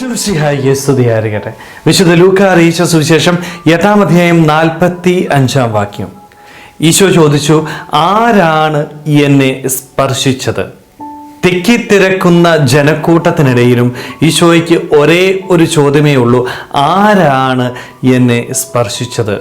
ഈശ്വംസിഹായിയെ സ്തുതിയായിരിക്കട്ടെ വിശുദ്ധ ലൂക്ക അറിയിച്ച സുവിശേഷം എട്ടാം അധ്യായം നാൽപ്പത്തി അഞ്ചാം വാക്യം. ഈശോ ചോദിച്ചു ആരാണ് എന്നെ സ്പർശിച്ചത്? തിക്കിത്തിരക്കുന്ന ജനക്കൂട്ടത്തിനിടയിലും ഈശോയ്ക്ക് ഒരേ ഒരു ചോദ്യമേ ഉള്ളൂ ആരാണ് എന്നെ സ്പർശിച്ചത്?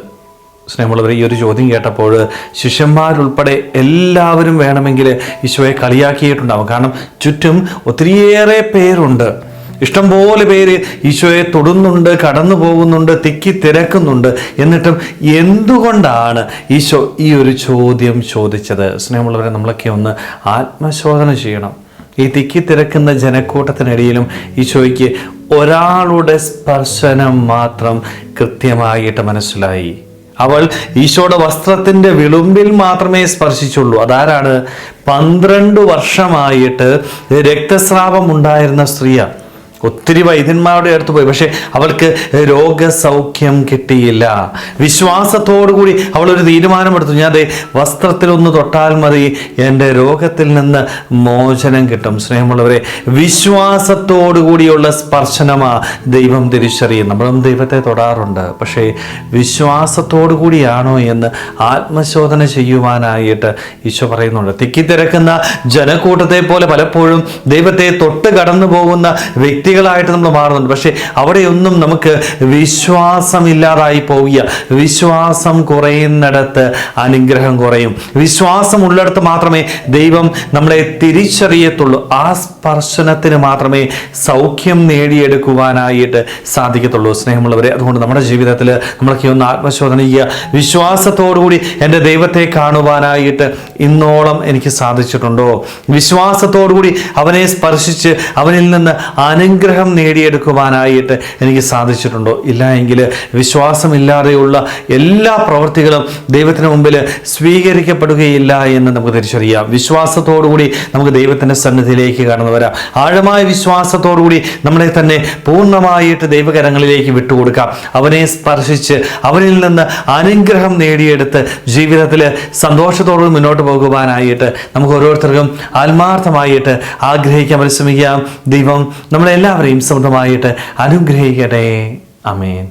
സ്നേഹമുള്ളവർ ഈ ഒരു ചോദ്യം കേട്ടപ്പോൾ ശിഷ്യന്മാരുൾപ്പെടെ എല്ലാവരും വേണമെങ്കിൽ ഈശോയെ കളിയാക്കിയിട്ടുണ്ടാവും. കാരണം ചുറ്റും ഒത്തിരിയേറെ പേരുണ്ട്. ഇഷ്ടംപോലെ പേര് ഈശോയെ തൊടുന്നുണ്ട് കടന്നു പോകുന്നുണ്ട് തിക്കി തിരക്കുന്നുണ്ട്. എന്നിട്ടും എന്തുകൊണ്ടാണ് ഈശോ ഈ ഒരു ചോദ്യം ചോദിച്ചത്? സ്നേഹമുള്ളവരെ നമ്മളൊക്കെ ഒന്ന് ആത്മശോധന ചെയ്യണം. ഈ തിക്കി തിരക്കുന്ന ജനക്കൂട്ടത്തിനിടയിലും ഈശോയ്ക്ക് ഒരാളുടെ സ്പർശനം മാത്രം കൃത്യമായിട്ട് മനസ്സിലായി. അവൾ ഈശോയുടെ വസ്ത്രത്തിന്റെ വിളുമ്പിൽ മാത്രമേ സ്പർശിച്ചുള്ളൂ. അതാരാണ്? പന്ത്രണ്ട് വർഷമായിട്ട് രക്തസ്രാവം ഉണ്ടായിരുന്ന സ്ത്രീയാണ്. ഒത്തിരി വൈദ്യന്മാരുടെ അടുത്ത് പോയി. പക്ഷെ അവൾക്ക് രോഗസൗഖ്യം കിട്ടിയില്ല. വിശ്വാസത്തോടു കൂടി അവൾ ഒരു തീരുമാനമെടുത്തു. ഞാൻ അതെ വസ്ത്രത്തിലൊന്ന് തൊട്ടാൽ മതി എന്റെ രോഗത്തിൽ നിന്ന് മോചനം കിട്ടും. സ്നേഹമുള്ളവരെ വിശ്വാസത്തോടു കൂടിയുള്ള സ്പർശനമാ ദൈവം തിരിച്ചറിയും നമ്മളും ദൈവത്തെ തൊടാറുണ്ട്. പക്ഷേ വിശ്വാസത്തോടു കൂടിയാണോ എന്ന് ആത്മശോധന ചെയ്യുവാനായിട്ട് ഈശോ പറയുന്നുണ്ട്. തിക്കിത്തിരക്കുന്ന ജനക്കൂട്ടത്തെ പോലെ പലപ്പോഴും ദൈവത്തെ തൊട്ട് കടന്നു പോകുന്ന വ്യക്തികളായിട്ട് നമ്മൾ മാറുന്നുണ്ട്. പക്ഷേ അവിടെയൊന്നും നമുക്ക് വിശ്വാസം ഇല്ലാതായി പോവുക വിശ്വാസം കുറയുന്നിടത്ത് അനുഗ്രഹം കുറയും. വിശ്വാസം ഉള്ളിടത്ത് മാത്രമേ ദൈവം നമ്മളെ തിരിച്ചറിയത്തുള്ളൂ. ആ സ്പർശനത്തിന് മാത്രമേ സൗഖ്യം നേടിയെടുക്കുവാനായിട്ട് സാധിക്കത്തുള്ളൂ. സ്നേഹമുള്ളവരെ അതുകൊണ്ട് നമ്മുടെ ജീവിതത്തിൽ നമ്മളൊക്കെ ഒന്ന് ആത്മശോധന ചെയ്യുക. വിശ്വാസത്തോടുകൂടി എന്റെ ദൈവത്തെ കാണുവാനായിട്ട് ഇന്നോളം എനിക്ക് സാധിച്ചിട്ടുണ്ടോ? വിശ്വാസത്തോടുകൂടി അവനെ സ്പർശിച്ച് അവനിൽ നിന്ന് അനുഗ്രഹം നേടിയെടുക്കുവാനായിട്ട് എനിക്ക് സാധിച്ചിട്ടുണ്ടോ? ഇല്ല എങ്കിൽ വിശ്വാസമില്ലാതെയുള്ള എല്ലാ പ്രവൃത്തികളും ദൈവത്തിന് മുമ്പിൽ സ്വീകരിക്കപ്പെടുകയില്ല എന്ന് നമുക്ക് തിരിച്ചറിയാം. വിശ്വാസത്തോടുകൂടി നമുക്ക് ദൈവത്തിന്റെ സന്നിധിയിലേക്ക് കടന്നു വരാം. ആഴമായ വിശ്വാസത്തോടുകൂടി നമ്മളെ തന്നെ പൂർണമായിട്ട് ദൈവകരങ്ങളിലേക്ക് വിട്ടുകൊടുക്കാം. അവനെ സ്പർശിച്ച് അവനിൽ നിന്ന് അനുഗ്രഹം നേടിയെടുത്ത് ജീവിതത്തിൽ സന്തോഷത്തോടെ മുന്നോട്ട് പോകുവാനായിട്ട് നമുക്ക് ഓരോരുത്തർക്കും ആത്മാർത്ഥമായിട്ട് ആഗ്രഹിക്കാൻ പരിശ്രമിക്കാം. ദൈവം നമ്മളെല്ലാവരെയും സ്വന്തമായിട്ട് അനുഗ്രഹിക്കട്ടെ. അമേൻ